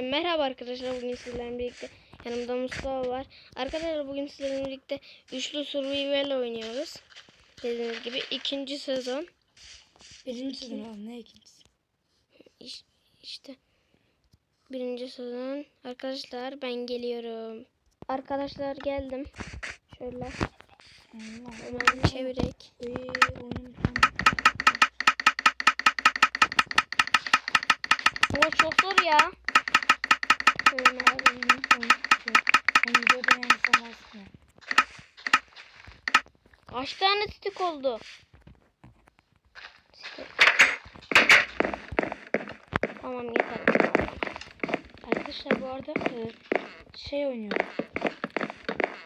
Hepinize merhaba arkadaşlar. Bugün sizlerle birlikte yanımda Mustafa var. Arkadaşlar bugün sizlerle birlikte üçlü survival oynuyoruz. Dediğiniz gibi ikinci sezon. Birinci sezon oğlum ne ikincisi? İş- işte birinci sezon. Arkadaşlar ben geliyorum. Arkadaşlar geldim. Şöyle Allah hemen çevirek. Ee, Ama çok zor ya. Kaç tane stick oldu? Stick. Tamam yeter. Arkadaşlar bu arada e, şey oynuyorum.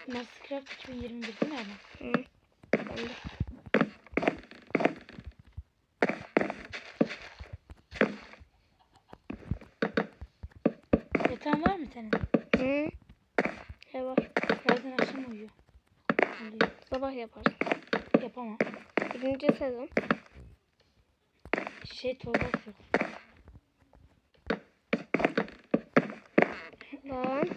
Mastercraft 2021 değil mi? Hı. Ben de. Var mı senin? Hı. He var. Bazen akşam uyuyor. Oluyor. Sabah yaparsın. Yapamam. Birinci sezon. Şey torbası yok. Lan.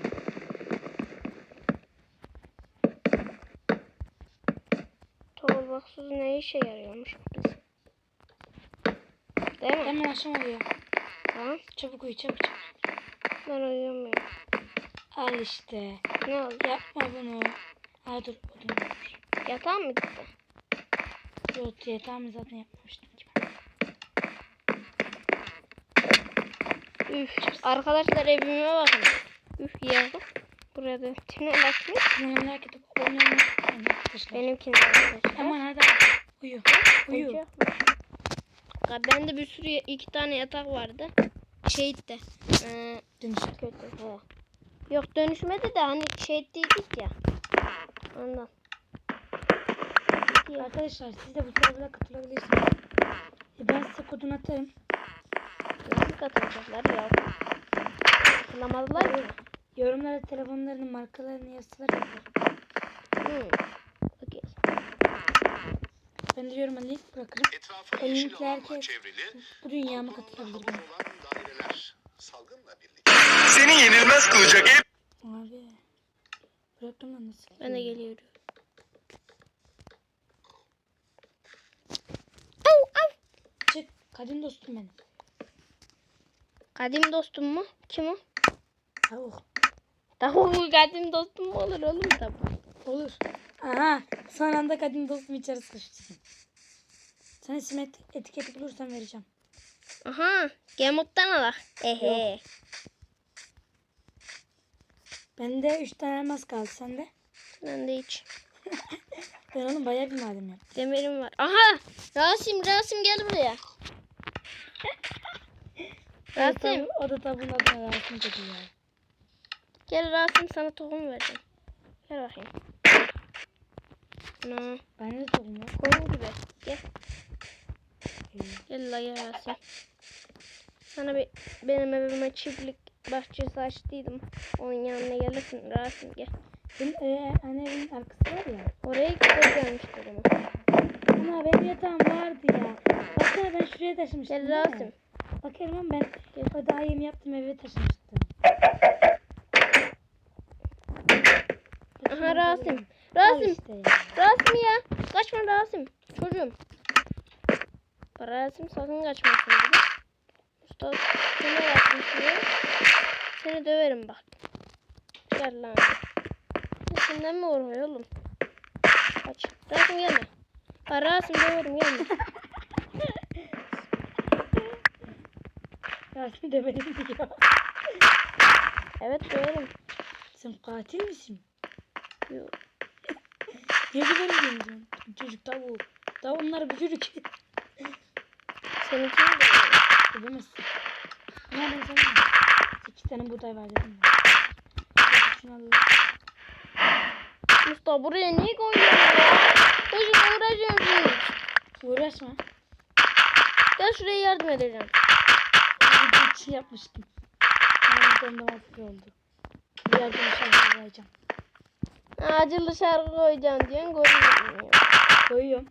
Torbaksız ne işe yarıyormuş bu kız? Değil mi? Hemen akşam uyuyor. Tamam. Çabuk uyu çabuk çabuk. Ben uyuyamıyorum. Al işte. Ne oldu? Yapma bunu. Aa dur odun. Yatağım mı gitti? Yok yatağımı zaten yapmamıştım ki ben. Üf. Arkadaşlar evime bakın. Üf yazdım. Buraya da timle bakayım. Kanalıma merak edip arkadaşlar. Benimkini de arkadaşlar. Aman hadi uyu. Uyu. Uyuyacakmış. Ya bende bir sürü iki tane yatak vardı. De. Ee, Dönüş. kötü. He. Yok dönüşmedi de hani şehit değildik ya. Ondan. Arkadaşlar siz de bu server'a katılabilirsiniz. E ben size kodunu atarım. Nasıl katılacaklar ya? Katılamadılar ki. Yorumlara telefonlarının markalarını yazsalar yeter. Hmm. Okey. Ben de yoruma link bırakırım. Etrafı O yeşil linkle alanla herkes çevrili, bu dünyama katılabilir. havuz salgınla birlikte Seni yenilmez kılacak ev Abi. Bıraktım da nasıl? Ben de geliyorum. Au au. Çık. Kadın dostum benim. Kadim dostum mu? Kim o? Tavuk. Tavuk kadim dostum mu olur oğlum tabii. Olur. Aha. Son anda kadın dostum içeri sıçtı. Sana isim et- etiketi bulursam vereceğim. Aha. Gemut'tan alak. Ehe. Bende 3 tane elmas kaldı. Sende? Ben de hiç. Ben oğlum bayağı bir maden yaptım. Demirim var. Aha. Rasim Rasim gel buraya. Rasim. O da- tabuğun adına Rasim dedi ya. Gel Rasim sana tohum vereceğim. Gel bakayım. Ana. Bende de tohum yok. Koyun gibi. Gel. İyi. Gel la gel Rasim. Sana bir benim evime çiftlik bahçesi açtıydım. Onun yanına gelirsin Rasim gel. Benim e, anne evin arkası var ya. Oraya gideceğim işte bunu. Ama benim yatağım vardı ya. Baksana ben şuraya taşımıştım. Gel? Rasim. Bak Erman ben o daha yeni yaptım eve taşımıştım. Aha Rasim. Rasim. Rasim ya. Kaçma Rasim. Çocuğum. Rasim sakın kaçmasın dedi. Mustafa sana yaptım şuraya. Seni döverim bak. Gel lan. Sen Senden mi korkuyor oğlum? Kaç. Rasim gelme. Ha, Rasim döverim gelme. Rasim de benim diyor. Evet döverim. Sen katil misin? Yok. Niye güverim diyorsun? Çocuk tavuğu. Tavuğunlar büyürük. Seninkini döverim. Edemezsin. Ne ben sana? Sekiz tane buğday var dedim. Şunu alalım. Mustafa buraya niye koyuyorsun ya? Çocuk uğraşıyorum şimdi. Uğraşma. Gel şuraya yardım edeceğim. Video için yapmıştım. Ben bir tane de oldu. Bir yardım şarkı koyacağım. Acılı şarkı koyacağım diyorsun koyuyorum. Koyuyorum.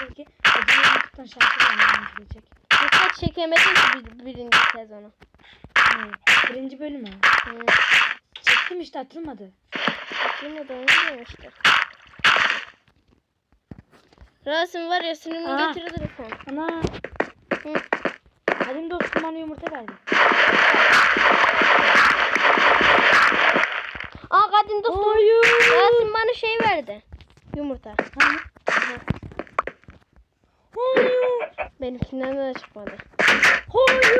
Dedi ki acaba YouTube'dan şarkı gerekecek. Dikkat çekemedim ki bir, birinci sezonu. Evet. Birinci bölümü. Hı. Çektim işte atılmadı. De onu işte. Rasim var ya sinirimi getirirdim sen. Ana. Hı. Kadim dostum bana yumurta verdi. Aa kadın dostum. Hayır. Rasim bana şey verdi. Yumurta. Hani? Hayır. Benimkinden de çıkmadı. Hayır.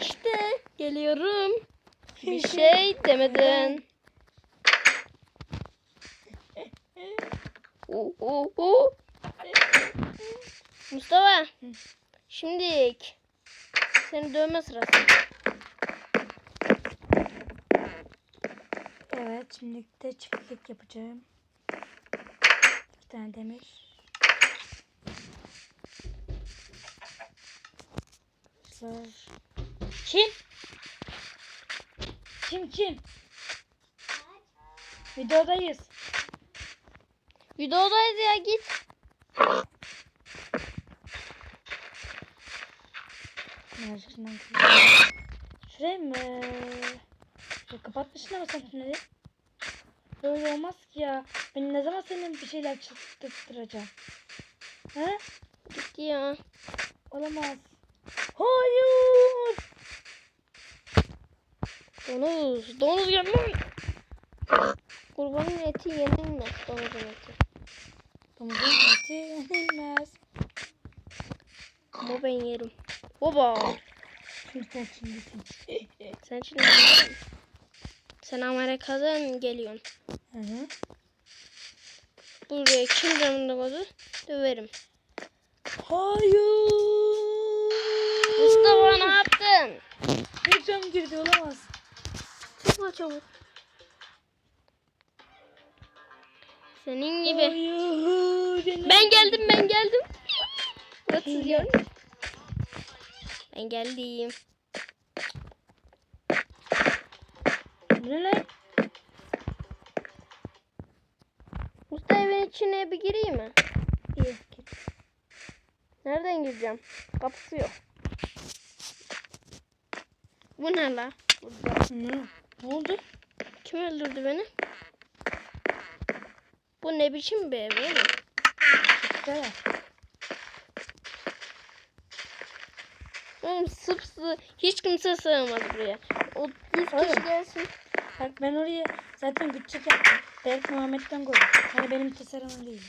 İşte geliyorum. Bir şey demedin. Uh, uh, uh. Mustafa. Şimdi seni dövme sırası. Evet şimdi de çiftlik yapacağım. Bir tane demir. Arkadaşlar. Kim? Kim kim? Videodayız. Videodayız ya git. Şuraya mı? Ya kapatmışsın ama sen tüneli. Böyle olmaz ki ya. Ben ne zaman senin bir şeyler çıktıracağım? He? Gitti ya. Olamaz. Hayır. Donuz. Donuz gelme. Kurbanın eti yenilmez. Domuzun eti. Domuzun eti yenilmez. Ama ben yerim. Baba. Şimdi sen kimdesin? Sen şimdi. Sen Amerika'dan geliyorsun. Hı hı. Buraya kim canını koydu? Döverim. Hayır. Mustafa ne yaptın? Bir cam girdi olamaz. Çıkma çabuk. Senin gibi. Hayır. Ben geldim ben geldim. Atılıyor. Ben geldim. Bu ne lan? Mustafa evin içine bir gireyim mi? İyi. Nereden gireceğim? Kapısı yok. Bu ne la? Burada. Hı. Ne oldu? Kim öldürdü beni? Bu ne biçim bir ev oğlum? Güzel. Oğlum sıpsı. Hiç kimse sığamaz buraya. O 100 kişi gelsin. Bak ben oraya zaten küçük yaptım. Berk Muhammed'den koydum. Hani benim tasarımım değil.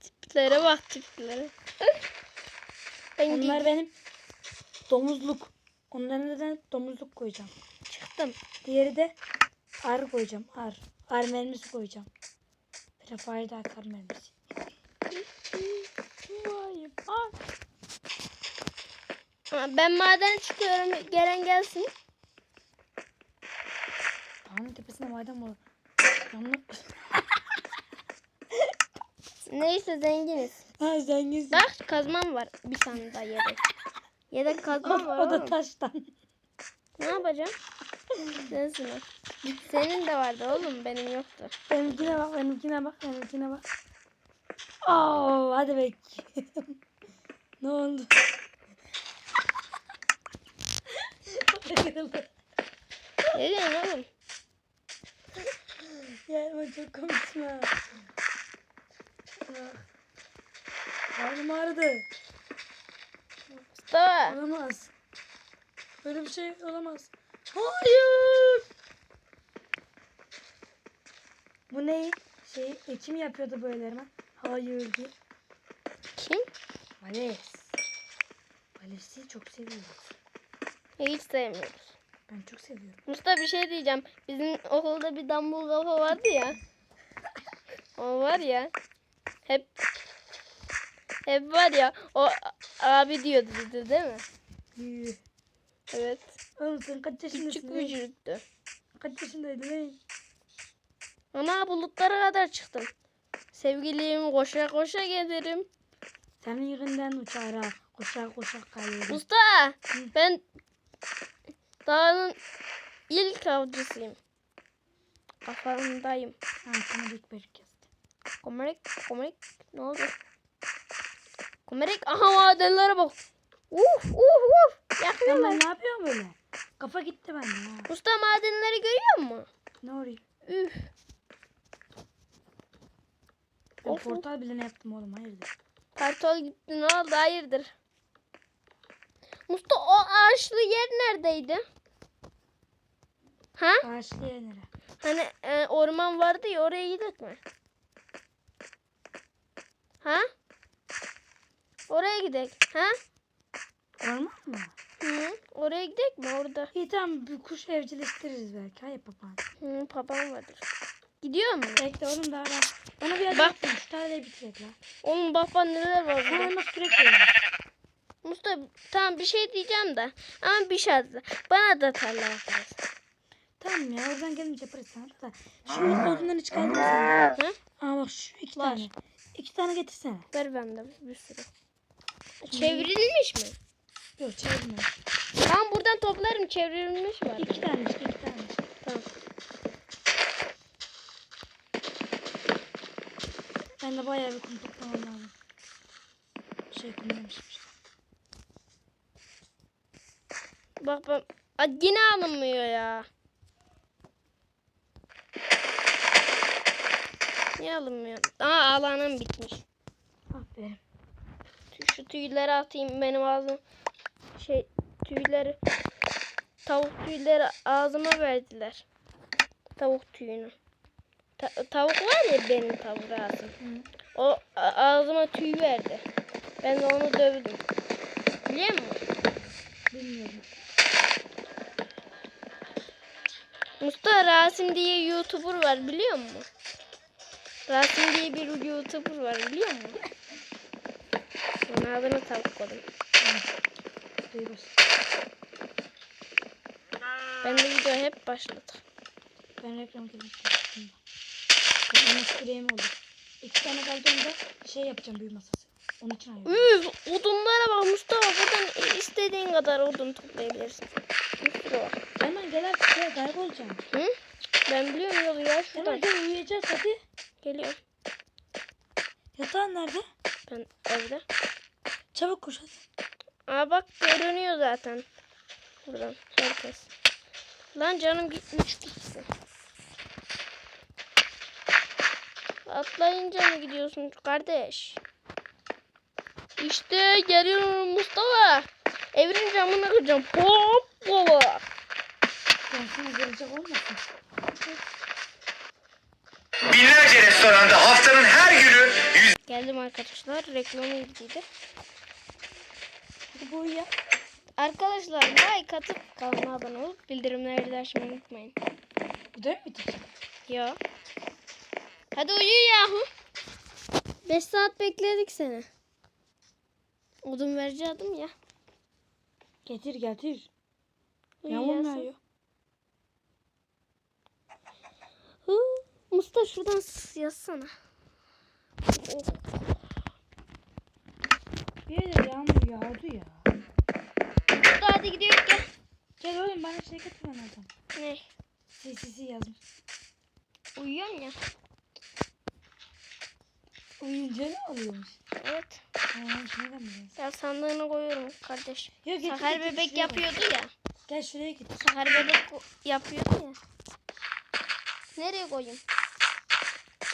Tiplere bak tiplere. ben Onlar Onlar benim domuzluk. Onların neden domuzluk koyacağım. çıktım. Diğeri de ar koyacağım. Ar. Ar mermisi koyacağım. Mermisi. Vay, ar. Aa, Ben maden çıkıyorum. Gelen gelsin. Dağın tepesinde madem var. Yanına... Neyse zenginiz. ha zenginsin. Bak kazmam var. Bir tane daha yedek. Yedek kazmam var o da oğlum. taştan. Ne yapacağım? O. Senin de vardı oğlum benim yoktu. Benimkine bak, benimkine bak, benimkine bak. Oo, hadi bakayım. ne oldu? Ne diyorsun oğlum? ya ama çok komiksin ha. Karnım ağrıdı. Mustafa. Olamaz. Böyle bir şey olamaz. Hayır. Bu ne? Şey, e, kim yapıyordu böyle hemen? Hayır diye. Kim? Vales. Vales'i çok seviyoruz. Hiç sevmiyoruz. Ben çok seviyorum. Mustafa bir şey diyeceğim. Bizim okulda bir dambul kafa vardı ya. O var ya. Hep hep var ya. O abi diyordu bize değil mi? Evet. Oğlum sen kaç yaşındasın? Küçük lan? vücuttu. Kaç yaşındaydın lan? Ana bulutlara kadar çıktım. Sevgilim koşa koşa gelirim. Senin yüzünden uçara koşa koşa kayıyorum. Usta ben dağın ilk avcısıyım. Kafamdayım. Ha ilk bölük yazdım. Komerik, komerik ne oldu? Komerik aha madenlere bak. Uf uf uf. Yakıyorum ben ne yapıyorum böyle? Kafa gitti bende ha. Usta madenleri görüyor musun? Ne oluyor? Üf. Ben Of. portal bile ne yaptım oğlum hayırdır? Kartol gitti ne oldu hayırdır? Musta o ağaçlı yer neredeydi? Ha? Ağaçlı yer nere? Hani e, orman vardı ya oraya gidelim mi? Ha? Oraya gidelim. Ha? Orman mı? Hı, oraya gidelim mi orada? İyi tamam bir kuş evcilleştiririz belki. Hayır papağan. Hı, babam vardır. Gidiyor mu? Bekle oğlum daha ben. Bana bir adım Bak. attım. Şu tarlayı bitirek lan. Onun baba neler var burada? elmas kürek koyuyorsun. Mustafa tamam bir şey diyeceğim de ama bir şartla. Bana da tarla yaparız. Tamam ya oradan gelince yaparız sana da. Şu odundan hiç sende? Hı? Aa bak şu iki Var. tane. İki tane getirsene. Ver bende bir sürü. Çevrilmiş mi? Yok çevirme. Tamam buradan toplarım çevrilmiş var. İki tane işte iki tane. Tamam. Ben de bayağı bir kum toplamam lazım. Şey kumlamışım işte. Bak bak. Aa, yine alınmıyor ya. Niye alınmıyor? Aa alanım bitmiş. Aferin. Tüyleri atayım benim ağzım. Şey tüyleri. Tavuk tüyleri ağzıma verdiler. Tavuk tüyünü. Ta- tavuk var ya benim tavuk ağzım. Hı. O ağzıma tüy verdi. Ben de onu dövdüm. Biliyor musun? Bilmiyorum. Mustafa Rasim diye YouTuber var biliyor musun? Rasim diye bir YouTuber var biliyor musun? Onun adını tavuk koydum. Duyuruz. Ben de video hep başladım. Ben reklam girmiştim. Ben elmas küreğim oldu. İki tane kaldı onda şey yapacağım büyü masası. Onun için ayırıyorum. Üf, odunlara bak Mustafa buradan istediğin kadar odun toplayabilirsin. Bir var. Hemen gel artık şuraya kaybolacağım. Hı? Ben biliyorum yolu ya Hemen şuradan. gel uyuyacağız hadi. Geliyorum. Yatağın nerede? Ben evde. Çabuk koş hadi. Aa bak görünüyor zaten. Buradan herkes. Lan canım gitmiş gitsin. Atlayınca mı gidiyorsun kardeş? İşte geliyorum Mustafa. Evin camını kıracağım. Hop baba. Ben sana gelecek olmasın. Binlerce restoranda haftanın her günü yüz Geldim arkadaşlar. Reklamı ilgiydi. Hadi bu uyu ya. Arkadaşlar like atıp kanalıma abone olup bildirimleri de açmayı unutmayın. Videoyu mu bitirecek? Ya. Hadi uyu yahu. 5 saat bekledik seni. Odun vereceğim ya. Getir getir. Yağmur yağıyor? Hı, Mustafa şuradan yazsana. Oh. Bir yerde yağmur yağdı ya. Mustafa hadi gidiyoruz gel. Gel oğlum bana şey bana adam. Ne? CCC yazmış. Uyuyorum ya. Uyuyunca ne oluyormuş? Evet. Aa, mı yazmış? Ya sandığını koyuyorum kardeş. Yok, getir, Sakar getir, bebek şuraya yapıyordu ya. Gel şuraya git. Sakar bebek yapıyordu ya. Nereye koyayım?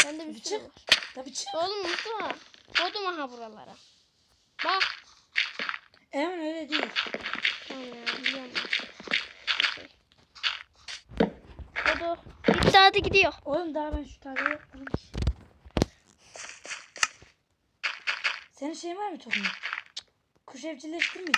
Bende bir Tabii sürü var. Tabii çık. Oğlum Mustafa. Koydum aha buralara. Bak. Hemen öyle değil. Tamam ya biliyorum. Okey. Kodu. Bitti hadi gidiyor. Oğlum daha ben şu tarlayı yapmadım ki. Senin şeyin var mı tohum? Kuş evcilleştirmeyeceğim.